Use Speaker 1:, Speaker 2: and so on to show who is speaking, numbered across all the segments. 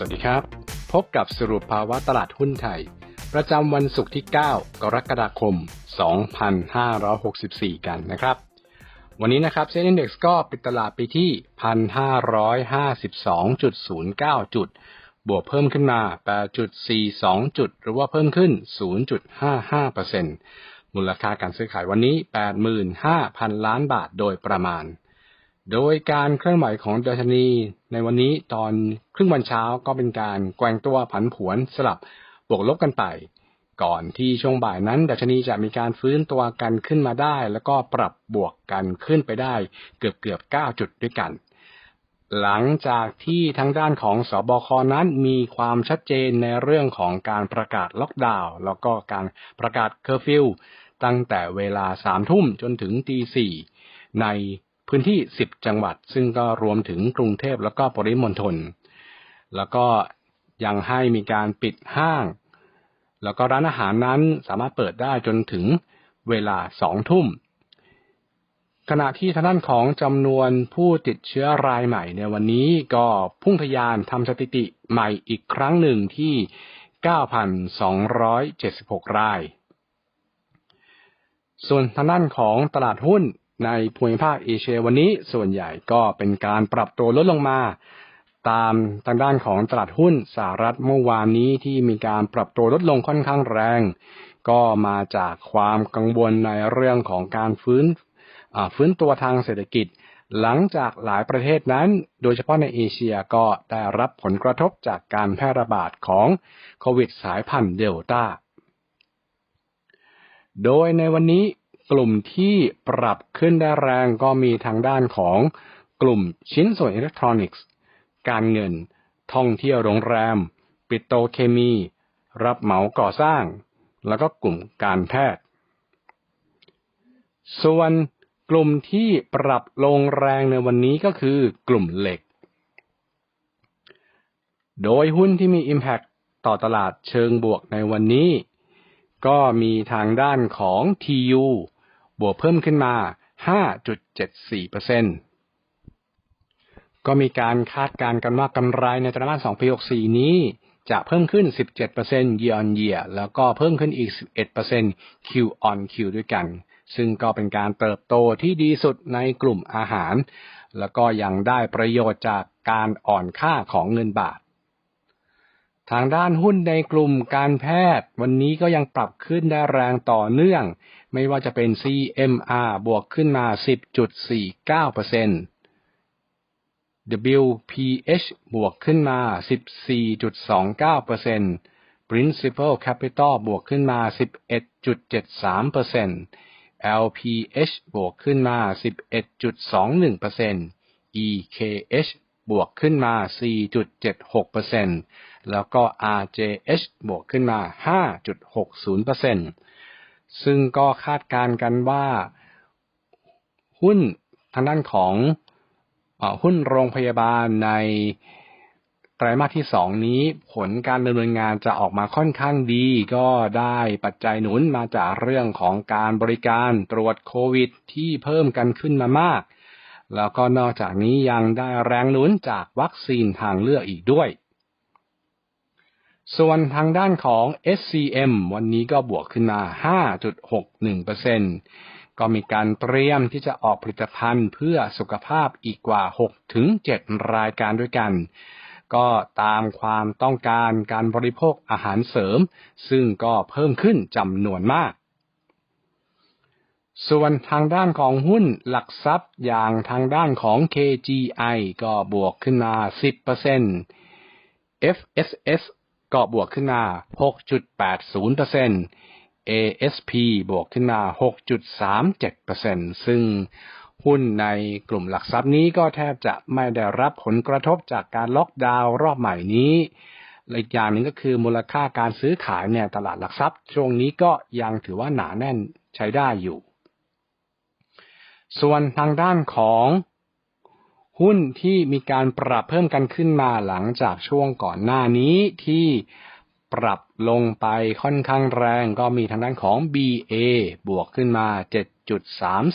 Speaker 1: สวัสดีครับ พบกับสรุปภาวะตลาดหุ้นไทย ประจำวันศุกร์ที่ 9 กรกฎาคม 2564 กันนะครับ วันนี้นะครับเซ็นดี x ก็ปิดตลาดไปที่ 1,552.09 จุด บวกเพิ่มขึ้นมา 8.42 จุด หรือว่าเพิ่มขึ้น 0.55%มูลค่าการซื้อขายวันนี้ 85,000 ล้านบาทโดยประมาณ โดยการเคลื่อนไหวของดัชนีในวันนี้ตอนครึ่งวันเช้าก็เป็นการแกว่งตัวผันผวนสลับบวกลบกันไป ก่อนที่ช่วงบ่ายนั้น ดัชนีจะมีการฟื้นตัวกันขึ้นมาได้ แล้วก็ปรับบวกกันขึ้นไปได้เกือบเกือบ9จุดด้วยกัน หลังจากที่ทางด้านของสอบคนั้นมีความชัดเจนในเรื่องของการประกาศล็อกดาวน์แล้วก็การประกาศเคอร์ฟิวตั้งแต่เวลาสามทุ่มจนถึงตีสี่ใน พื้นที่ 10 จังหวัด ซึ่งก็รวมถึงกรุงเทพแล้วก็ปริมณฑลแล้วก็ยังให้มีการปิดห้าง แล้วก็ร้านอาหารนั้นสามารถเปิดได้จนถึงเวลาสองทุ่ม ขณะที่ทางด้านของจำนวนผู้ติดเชื้อรายใหม่ในวันนี้ก็พุ่งทะยานทำสถิติใหม่อีกครั้งหนึ่งที่ 9,276 ราย ส่วนทางด้านของตลาดหุ้น ในภูมิภาคเอเชียวันนี้ส่วนใหญ่ก็เป็นการปรับตัวลดลงมา ตามทางด้านของตลาดหุ้นสหรัฐเมื่อวานนี้ที่มีการปรับตัวลดลงค่อนข้างแรง ก็มาจากความกังวลในเรื่องของการฟื้นฟื้นตัวทางเศรษฐกิจ หลังจากหลายประเทศนั้น โดยเฉพาะในเอเชียก็ได้รับผลกระทบจากการแพร่ระบาดของโควิดสายพันธุ์เดลต้าโดยในวันนี้ กลุ่มที่ปรับขึ้นได้แรงก็มีทางด้านของกลุ่มชิ้นส่วนอิเล็กทรอนิกส์ การเงิน ท่องเที่ยวโรงแรม ปิโตเคมี รับเหมาก่อสร้าง แล้วก็กลุ่มการแพทย์ ส่วนกลุ่มที่ปรับลงแรงในวันนี้ก็คือกลุ่มเหล็ก โดยหุ้นที่มี Impact ต่อตลาดเชิงบวกในวันนี้ ก็มีทางด้านของ TU บวกเพิ่มขึ้นมา 5.74%ก็มีการคาดการณ์กันว่ากำไรในไตรมาส2ปี64 นี้ จะเพิ่มขึ้น 17% year on year แล้วก็เพิ่มขึ้นอีก 11% Q on Q ด้วยกัน ซึ่งก็เป็นการเติบโตที่ดีสุดในกลุ่มอาหาร แล้วก็ยังได้ประโยชน์จากการอ่อนค่าของเงินบาท ทางด้านหุ้นในกลุ่มการแพทย์ วันนี้ก็ยังปรับขึ้นได้แรงต่อเนื่อง ไม่ว่าจะเป็น CMR บวกขึ้นมา 10.49% WPH บวกขึ้นมา 14.29% Principal Capital บวกขึ้นมา 11.73% LPH บวกขึ้นมา 11.21% EKH บวกขึ้นมา 4.76%แล้วก็ RJH บวกขึ้นมา 5.60%ซึ่งก็คาดการกันว่า หุ้นทางด้านของหุ้นโรงพยาบาลในไตรมาสที่สองนี้ผลการดำเนินงานจะออกมาค่อนข้างดี ก็ได้ปัจจัยหนุนมาจากเรื่องของการบริการตรวจโควิดที่เพิ่มกันขึ้นมามาก แล้วก็นอกจากนี้ยังได้แรงหนุนจากวัคซีนทางเลือกอีกด้วย ส่วนทางด้านของ SCM วันนี้ก็บวกขึ้นมา 5.61%ก็มีการเตรียมที่จะออกผลิตภัณฑ์เพื่อสุขภาพอีกกว่า 6-7 รายการด้วยกัน ก็ตามความต้องการการบริโภคอาหารเสริม ซึ่งก็เพิ่มขึ้นจำนวนมาก ส่วนทางด้านของหุ้นหลักทรัพย์อย่างทางด้านของ KGI ก็บวกขึ้นมา 10% FSS ก็บวกขึ้นมา 6.80% ASP บวกขึ้นมา 6.37%ซึ่งหุ้นในกลุ่มหลักทรัพย์นี้ก็แทบจะไม่ได้รับผลกระทบจากการล็อกดาวน์รอบใหม่นี้อีกอย่างหนึ่งก็คือมูลค่าการซื้อขายเนี่ยตลาดหลักทรัพย์ช่วงนี้ก็ยังถือว่าหนาแน่นใช้ได้อยู่ ส่วนทางด้านของหุ้นที่มีการปรับเพิ่มกันขึ้นมาหลังจากช่วงก่อนหน้านี้ที่ปรับลงไปค่อนข้างแรงก็มีทางด้านของ BA บวกขึ้นมา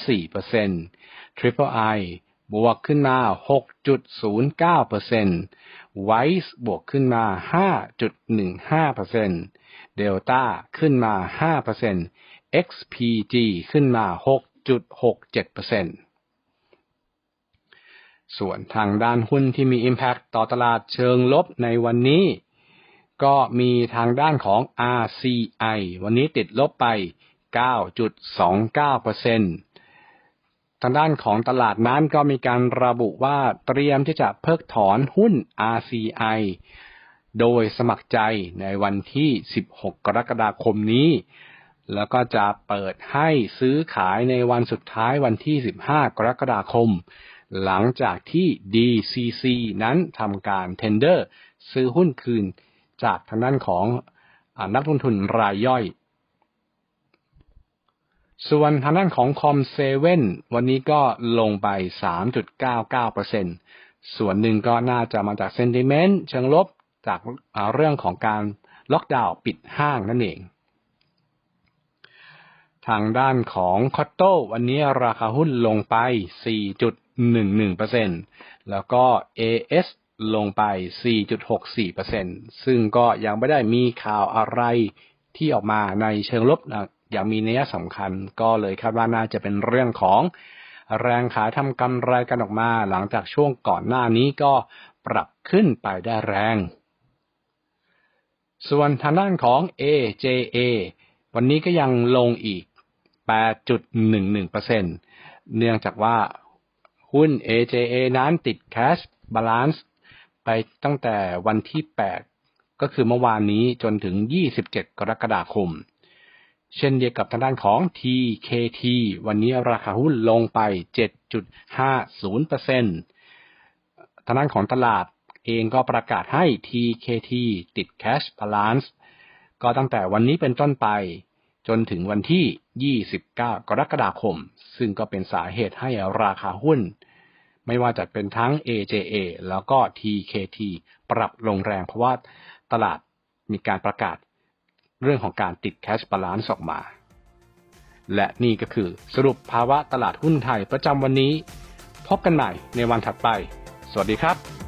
Speaker 1: 7.34% Triple I บวกขึ้นมา 6.09% Wise บวกขึ้นมา 5.15% Delta ขึ้นมา 5% XPG ขึ้นมา 6.67%ส่วนทางด้านหุ้นที่มี Impact ต่อตลาดเชิงลบในวันนี้ ก็มีทางด้านของ RCI วันนี้ติดลบไป 9.29%ทางด้านของตลาดนั้นก็มีการระบุว่าเตรียมที่จะเพิกถอนหุ้น RCI โดยสมัครใจในวันที่ 16 กรกฎาคมนี้ แล้วก็จะเปิดให้ซื้อขายในวันสุดท้ายวันที่ 15 กรกฎาคม หลังจากที่ DCC นั้นทำการเทนเดอร์ซื้อหุ้นคืนจากทางด้านของอนักลงทุนรายย่อย ส่วนทางด้านของคอมเซเว่นวันนี้ก็ลงไป 3.99%ส่วนหนึ่งก็น่าจะมาจากเซนติเมนต์เชิงลบจากเรื่องของการล็อกดาวน์ปิดห้างนั่นเอง ทางด้านของคอตโต้วันนี้ราคาหุ้นลงไป 4.11%แล้วก็ AS ลงไป 4.64%ซึ่งก็ยังไม่ได้มีข่าวอะไรที่ออกมาในเชิงลบนะอย่างมีนัยสำคัญก็เลยคาดว่าน่าจะเป็นเรื่องของแรงขายทำกำไรกันออกมา หลังจากช่วงก่อนหน้านี้ก็ปรับขึ้นไปได้แรง ส่วนทางด้านของ AJA วันนี้ก็ยังลงอีก 8.11%เนื่องจากว่าหุ้น AJA นั้นติด Cash Balance ไปตั้งแต่วันที่ 8 ก็คือเมื่อวานนี้จนถึง 27 กรกฎาคม เช่นเดียวกับทางด้านของ TKT วันนี้ราคาหุ้นลงไป 7.50%ทางด้านของตลาดเองก็ประกาศให้ TKT ติด Cash Balance ก็ตั้งแต่วันนี้เป็นต้นไป จนถึงวันที่ 29 กรกฎาคม ซึ่งก็เป็นสาเหตุให้ราคาหุ้น ไม่ว่าจะเป็นทั้ง AJA แล้วก็ TKT ปรับลงแรงเพราะว่าตลาดมีการประกาศเรื่องของการติด Cash Balance ออกมา และนี่ก็คือสรุปภาวะตลาดหุ้นไทยประจำวันนี้ พบกันใหม่ในวันถัดไป สวัสดีครับ